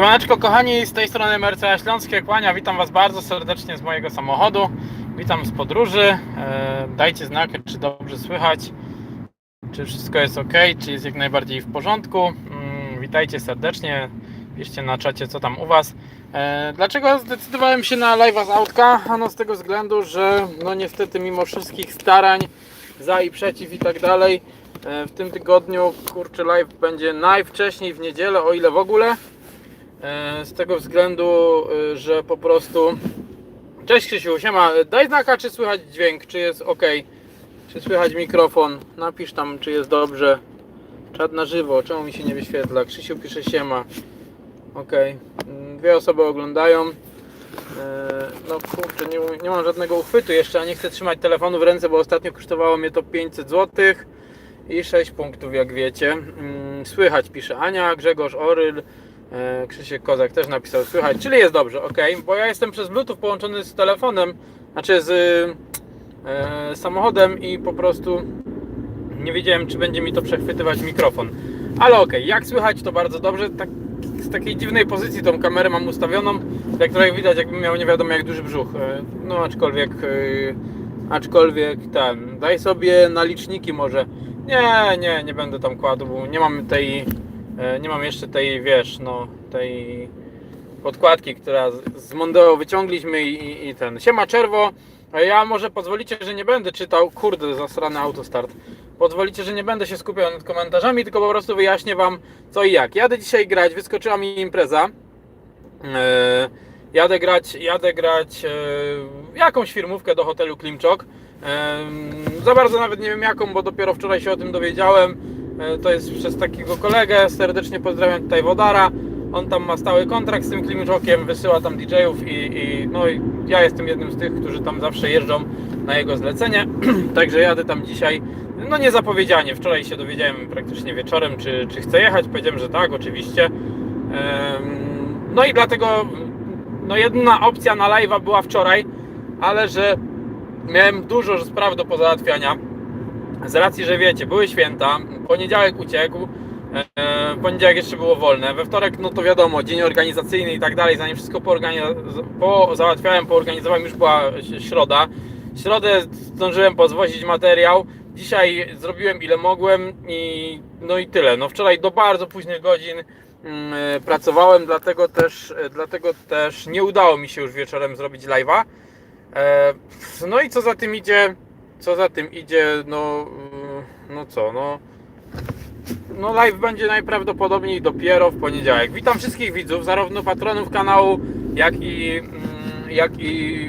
Siemaneczko kochani, z tej strony Mercedes Śląskie Kłania, witam Was bardzo serdecznie z mojego samochodu, witam z podróży, E, dajcie znak, czy dobrze słychać, czy wszystko jest ok, czy jest jak najbardziej w porządku, Mm, witajcie serdecznie, piszcie na czacie co tam u Was. E, Dlaczego zdecydowałem się na live'a z autka? Ano z tego względu, że no niestety mimo wszystkich starań za i przeciw i tak dalej, e, w tym tygodniu kurczę live będzie najwcześniej w niedzielę, o ile w ogóle. E, Z tego względu, e, że po prostu. Cześć Krzysiu, siema. Daj znaka, czy słychać dźwięk, czy jest ok. Czy słychać mikrofon. Napisz tam, czy jest dobrze. Czad na żywo, czemu mi się nie wyświetla? Krzysiu pisze siema. Ok. Mm, Dwie osoby oglądają. E, No kurczę, nie, nie mam żadnego uchwytu jeszcze, a nie chcę trzymać telefonu w ręce, bo ostatnio kosztowało mnie to 500 zł i 6 punktów, jak wiecie. Mm, Słychać, pisze Ania, Grzegorz Oryl, Krzysiek Kozak też napisał słychać, czyli jest dobrze, ok, bo ja jestem przez Bluetooth połączony z telefonem, znaczy z e, samochodem i po prostu nie wiedziałem, czy będzie mi to przechwytywać mikrofon. Ale ok, jak słychać, to bardzo dobrze. Tak, z takiej dziwnej pozycji tą kamerę mam ustawioną, jak trochę widać, jakbym miał nie wiadomo jak duży brzuch. E, No aczkolwiek, e, aczkolwiek ten, daj sobie na liczniki może. Nie, nie, nie będę tam kładł, bo nie mam tej, e, nie mam jeszcze tej, wiesz, no, tej podkładki, która z- Mondeo wyciągliśmy i, i, i ten. Siema czerwo, a ja może pozwolicie, że nie będę czytał, kurde, zasrany autostart. Pozwolicie, że nie będę się skupiał nad komentarzami, tylko po prostu wyjaśnię wam co i jak. Jadę dzisiaj grać, wyskoczyła mi impreza. E, jadę grać, jadę grać e, jakąś firmówkę do hotelu Klimczok. E, za bardzo nawet nie wiem jaką, bo dopiero wczoraj się o tym dowiedziałem. E, to jest przez takiego kolegę, serdecznie pozdrawiam tutaj Wodara. On tam ma stały kontrakt z tym Klimczokiem, wysyła tam DJ-ów i, i, no i ja jestem jednym z tych, którzy tam zawsze jeżdżą na jego zlecenie. Także jadę tam dzisiaj. No niezapowiedzianie, wczoraj się dowiedziałem praktycznie wieczorem, czy, czy chcę jechać. Powiedziałem, że tak, oczywiście. No i dlatego no jedna opcja na live'a była wczoraj, ale że miałem dużo spraw do pozałatwiania. Z racji, że wiecie, były święta, poniedziałek uciekł, e, w poniedziałek jeszcze było wolne, we wtorek, no to wiadomo, dzień organizacyjny i tak dalej, zanim wszystko po załatwiałem, poorganizowałem, już była środa. Środę zdążyłem pozwozić materiał, dzisiaj zrobiłem ile mogłem i no i tyle. No wczoraj do bardzo późnych godzin mm, e, pracowałem, dlatego też, e, dlatego też nie udało mi się już wieczorem zrobić live'a. E, No i co za tym idzie? Co za tym idzie? No, y, no co, no. No live będzie najprawdopodobniej dopiero w poniedziałek. Witam wszystkich widzów, zarówno patronów kanału, jak i, mm, jak i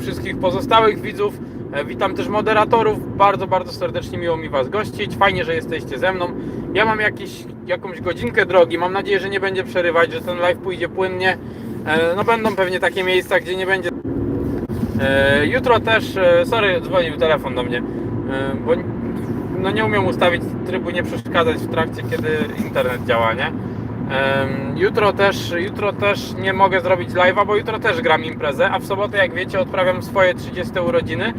wszystkich pozostałych widzów. E, Witam też moderatorów. Bardzo, bardzo serdecznie miło mi Was gościć. Fajnie, że jesteście ze mną. Ja mam jakiś, jakąś godzinkę drogi. Mam nadzieję, że nie będzie przerywać, że ten live pójdzie płynnie. E, No będą pewnie takie miejsca, gdzie nie będzie Jutro też, e, sorry, dzwonił telefon do mnie, e, bo no nie umiem ustawić trybu nie przeszkadzać w trakcie, kiedy internet działa, nie? Jutro też, jutro też nie mogę zrobić live'a, bo jutro też gram imprezę, a w sobotę, jak wiecie, odprawiam swoje 30 urodziny,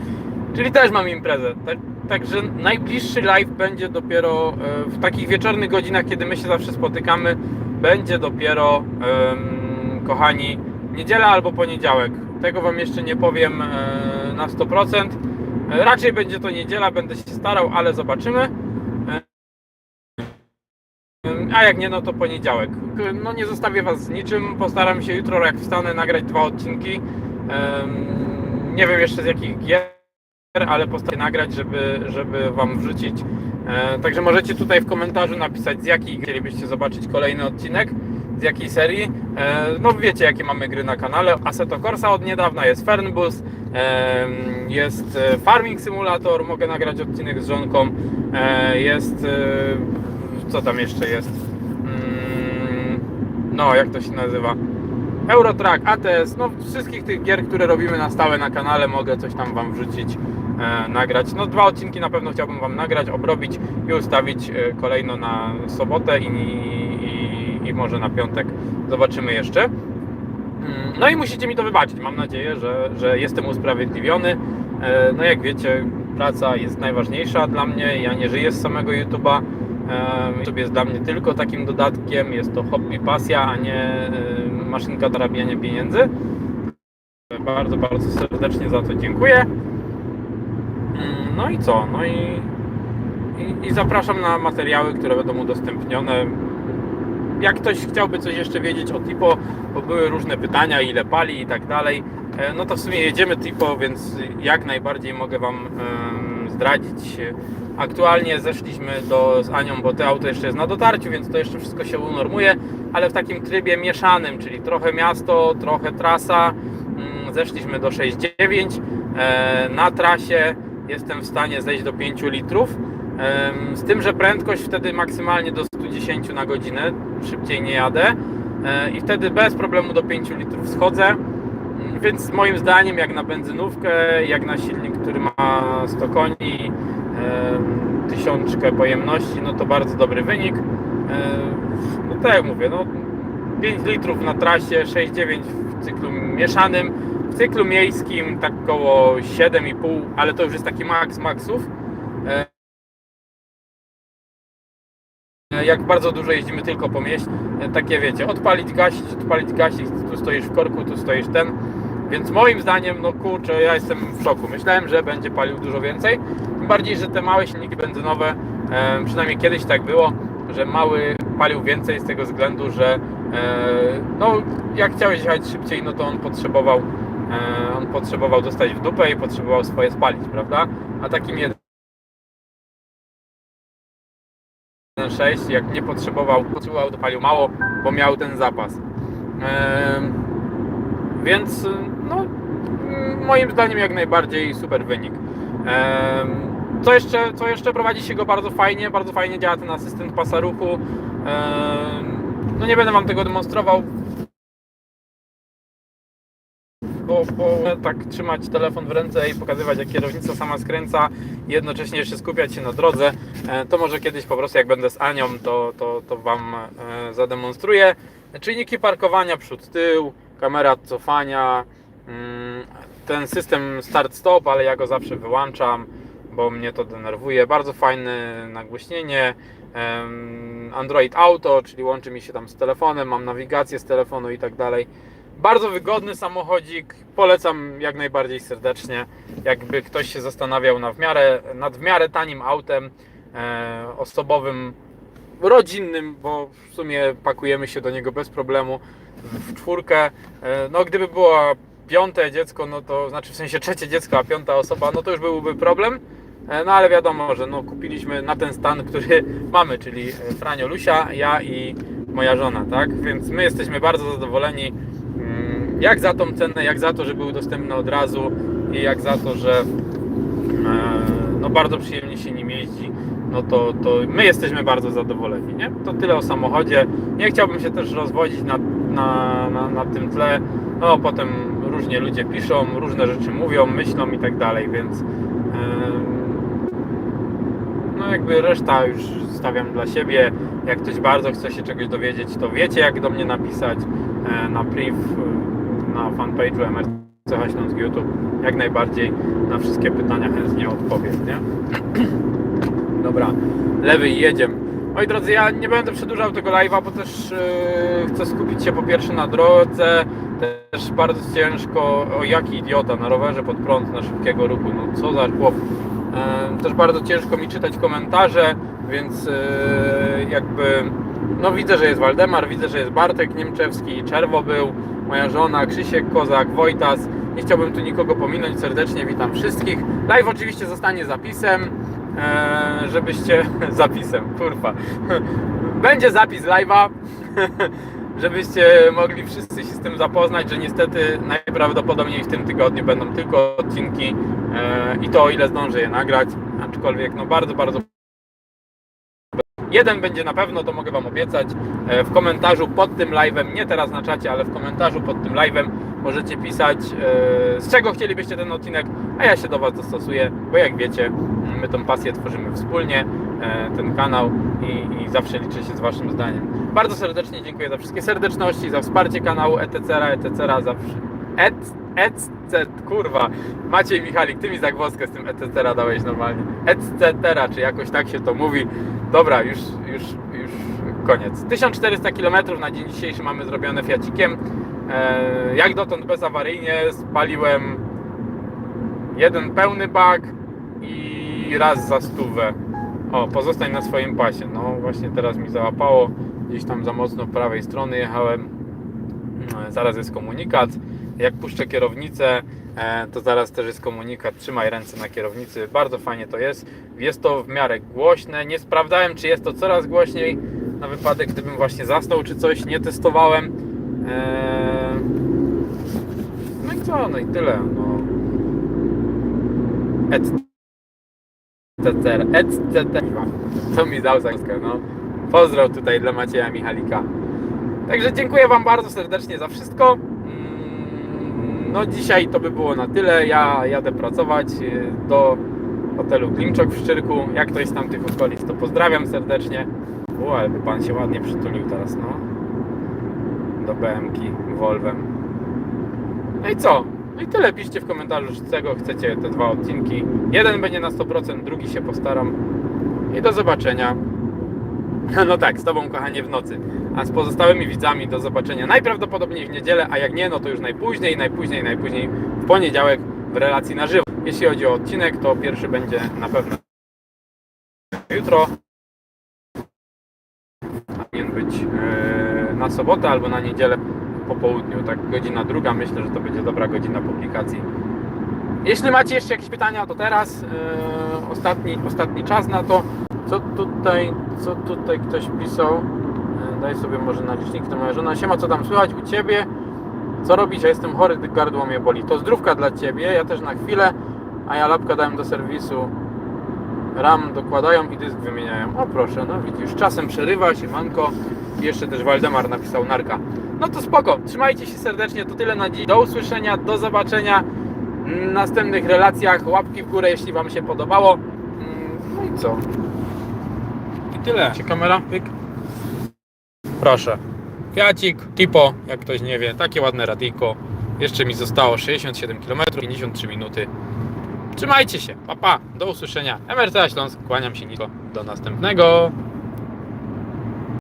czyli też mam imprezę. Tak, także najbliższy live będzie dopiero e, w takich wieczornych godzinach, kiedy my się zawsze spotykamy, będzie dopiero, kochani, niedziela albo poniedziałek. Tego Wam jeszcze nie powiem e, na 100%. E, Raczej będzie to niedziela, będę się starał, ale zobaczymy. E, A jak nie, no to poniedziałek. No nie zostawię Was z niczym. Postaram się jutro, jak wstanę, nagrać dwa odcinki. Nie wiem jeszcze z jakich gier, ale postaram się nagrać, żeby, żeby Wam wrzucić. Także możecie tutaj w komentarzu napisać, z jakiej chcielibyście zobaczyć kolejny odcinek, z jakiej serii. E, No wiecie, jakie mamy gry na kanale. Assetto Corsa od niedawna, jest Fernbus, em, jest e, Farming Simulator, mogę nagrać odcinek z żonką, e, jest... e, Co tam jeszcze jest? Mm, No, jak to się nazywa? Eurotrack, ATS, no wszystkich tych gier, które robimy na stałe na kanale, mogę coś tam Wam wrzucić, e, nagrać. No dwa odcinki na pewno chciałbym Wam nagrać, obrobić i ustawić e, kolejno na sobotę i, i, może na piątek. Zobaczymy jeszcze. Mm, No i musicie mi to wybaczyć. Mam nadzieję, że, że jestem usprawiedliwiony. E, No jak wiecie, praca jest najważniejsza dla mnie. Ja nie żyję z samego YouTube'a. E, YouTube jest dla mnie tylko takim dodatkiem, jest to hobby, pasja, a nie e, maszynka do zarabiania pieniędzy. Bardzo, bardzo serdecznie za to dziękuję. Mm, No i co? No i, i, i zapraszam na materiały, które będą udostępnione. Jak ktoś chciałby coś jeszcze wiedzieć o Tipo, bo były różne pytania, ile pali i tak dalej, e, no to w sumie jedziemy Tipo, więc jak najbardziej mogę Wam zdradzić. Aktualnie zeszliśmy do, z Anią, bo to auto jeszcze jest na dotarciu, więc to jeszcze wszystko się unormuje, ale w takim trybie mieszanym, czyli trochę miasto, trochę trasa. Mm, Zeszliśmy do 6,9. E, Na trasie jestem w stanie zejść do 5 litrów. Z tym, że prędkość wtedy maksymalnie do 110 na godzinę, szybciej nie jadę E, i wtedy bez problemu do 5 litrów schodzę. Mm, Więc moim zdaniem, jak na benzynówkę, jak na silnik, który ma 100 koni, em, tysiączkę pojemności, no to bardzo dobry wynik. E, No tak jak mówię, no 5 litrów na trasie, 6,9 w cyklu mieszanym, w cyklu miejskim tak około 7,5, ale to już jest taki maks maksów. Jak bardzo dużo jeździmy tylko po mieście, e, takie wiecie, odpalić, gasić, odpalić, gasić, tu stoisz w korku, tu stoisz ten. Więc moim zdaniem, no kurczę, ja jestem w szoku. Myślałem, że będzie palił dużo więcej. Tym bardziej, że te małe silniki benzynowe, e, przynajmniej kiedyś tak było, że mały palił więcej z tego względu, że e, no, jak chciałeś jechać szybciej, no to on potrzebował, e, on potrzebował dostać w dupę i potrzebował swoje spalić, prawda? A takim 1.6, jak nie potrzebował, potrzebował, to palił mało, bo miał ten zapas. Więc no, moim zdaniem jak najbardziej super wynik. Co jeszcze, co jeszcze prowadzi się go bardzo fajnie, bardzo fajnie działa ten asystent pasa ruchu. No nie będę Wam tego demonstrował, bo, tak trzymać telefon w ręce i pokazywać jak kierownica sama skręca i jednocześnie jeszcze skupiać się na drodze, e, to może kiedyś po prostu jak będę z Anią, to, to, to Wam e, zademonstruję. Czynniki parkowania przód, tył, kamera cofania, mm, ten system start-stop, ale ja go zawsze wyłączam, bo mnie to denerwuje. Bardzo fajne nagłośnienie. Android Auto, czyli łączy mi się tam z telefonem, mam nawigację z telefonu i tak dalej. Bardzo wygodny samochodzik, polecam jak najbardziej serdecznie. Jakby ktoś się zastanawiał na w miarę, nad w miarę tanim autem e, osobowym, rodzinnym, bo w sumie pakujemy się do niego bez problemu w czwórkę. E, no gdyby było piąte dziecko, no to znaczy w sensie trzecie dziecko, a piąta osoba, no to już byłby problem. E, No ale wiadomo, że no, kupiliśmy na ten stan, który mamy, czyli Franio Lusia, ja i moja żona, tak? Więc my jesteśmy bardzo zadowoleni jak za tą cenę, jak za to, że był dostępny od razu i jak za to, że e, no bardzo przyjemnie się nim jeździ, no to, to my jesteśmy bardzo zadowoleni, nie? To tyle o samochodzie. Nie chciałbym się też rozwodzić na, na, na, na tym tle, no potem różnie ludzie piszą, różne rzeczy mówią, myślą i tak dalej, więc no jakby reszta już stawiam dla siebie. Jak ktoś bardzo chce się czegoś dowiedzieć, to wiecie jak do mnie napisać e, na priv, na fanpage'u MRC Śląsk YouTube. Jak najbardziej na wszystkie pytania chętnie odpowiem, nie? Dobra, lewy i jedziemy. Moi drodzy, ja nie będę przedłużał tego live'a, bo też yy, chcę skupić się po pierwsze na drodze, też bardzo ciężko, o jaki idiota, na rowerze pod prąd, na szybkiego ruchu, no co za chłop. Yy, też bardzo ciężko mi czytać komentarze, więc yy, jakby, no widzę, że jest Waldemar, widzę, że jest Bartek Niemczewski, Czerwo był, moja żona, Krzysiek Kozak, Wojtas. Nie chciałbym tu nikogo pominąć, serdecznie witam wszystkich. Live oczywiście zostanie zapisem, e, żebyście... zapisem, kurwa. Będzie zapis live'a, żebyście mogli wszyscy się z tym zapoznać, że niestety najprawdopodobniej w tym tygodniu będą tylko odcinki e, i to o ile zdążę je nagrać, aczkolwiek no bardzo, bardzo Jeden będzie na pewno, to mogę Wam obiecać. E, W komentarzu pod tym live'em, nie teraz na czacie, ale w komentarzu pod tym live'em możecie pisać, e, z czego chcielibyście ten odcinek, a ja się do Was dostosuję, bo jak wiecie, my tą pasję tworzymy wspólnie, e, ten kanał i, i zawsze liczę się z Waszym zdaniem. Bardzo serdecznie dziękuję za wszystkie serdeczności, za wsparcie kanału etc., etc., za wsz- et, etc., kurwa, Maciej Michalik, Ty mi zagwozdkę z tym etc. dałeś normalnie, etc., czy jakoś tak się to mówi. Dobra, już, już, już koniec. 1400 km na dzień dzisiejszy mamy zrobione Fiacikiem. E, jak dotąd bezawaryjnie spaliłem jeden pełny bak i raz za stówę. O, pozostań na swoim pasie. No właśnie teraz mi załapało. Gdzieś tam za mocno prawej strony jechałem. E, Zaraz jest komunikat. Jak puszczę kierownicę, e, to zaraz też jest komunikat. Trzymaj ręce na kierownicy. Bardzo fajnie to jest. Jest to w miarę głośne. Nie sprawdzałem, czy jest to coraz głośniej. Na wypadek, gdybym właśnie zasnął, czy coś. Nie testowałem. E, No i co? No i tyle. No. Etc. Etc. Co mi dał za książkę, no. Pozdrow tutaj dla Macieja Michalika. Także dziękuję Wam bardzo serdecznie za wszystko. No dzisiaj to by było na tyle. Ja jadę pracować y, do hotelu Klimczok w Szczyrku. Jak ktoś z tamtych okolic, to pozdrawiam serdecznie. O, ale Pan się ładnie przytulił teraz, no. Do BMki Volvem. No i co? No i tyle. Piszcie w komentarzu, czego chcecie te dwa odcinki. Jeden będzie na 100%, drugi się postaram. I do zobaczenia. No tak, z Tobą kochanie w nocy. A z pozostałymi widzami do zobaczenia najprawdopodobniej w niedzielę, a jak nie, no to już najpóźniej, najpóźniej, najpóźniej w poniedziałek w relacji na żywo. Jeśli chodzi o odcinek, to pierwszy będzie na pewno jutro. Powinien być e, na sobotę albo na niedzielę po południu, tak godzina druga. Myślę, że to będzie dobra godzina publikacji. Jeśli macie jeszcze jakieś pytania, to teraz e, ostatni, ostatni czas na to. Co tutaj, co tutaj ktoś pisał? E, Daj sobie może na licznik to moja żona. Siema, co tam słychać u Ciebie? Co robisz? Ja jestem chory, gardło mnie boli. To zdrówka dla Ciebie, ja też na chwilę, a ja lapka dałem do serwisu. RAM dokładają i dysk wymieniają. O proszę, no widzisz, czasem przerywa się, manko. Jeszcze też Waldemar napisał narka. No to spoko, trzymajcie się serdecznie, to tyle na dziś. Do usłyszenia, do zobaczenia w następnych relacjach. Łapki w górę, jeśli Wam się podobało. No i co? I tyle. Czy kamera? Pyk. Proszę. Fiacik, Tipo, jak ktoś nie wie, takie ładne radyjko. Jeszcze mi zostało 67 km, 53 minuty. Trzymajcie się, pa pa, do usłyszenia. MRC Śląsk, kłaniam się nisko, do następnego.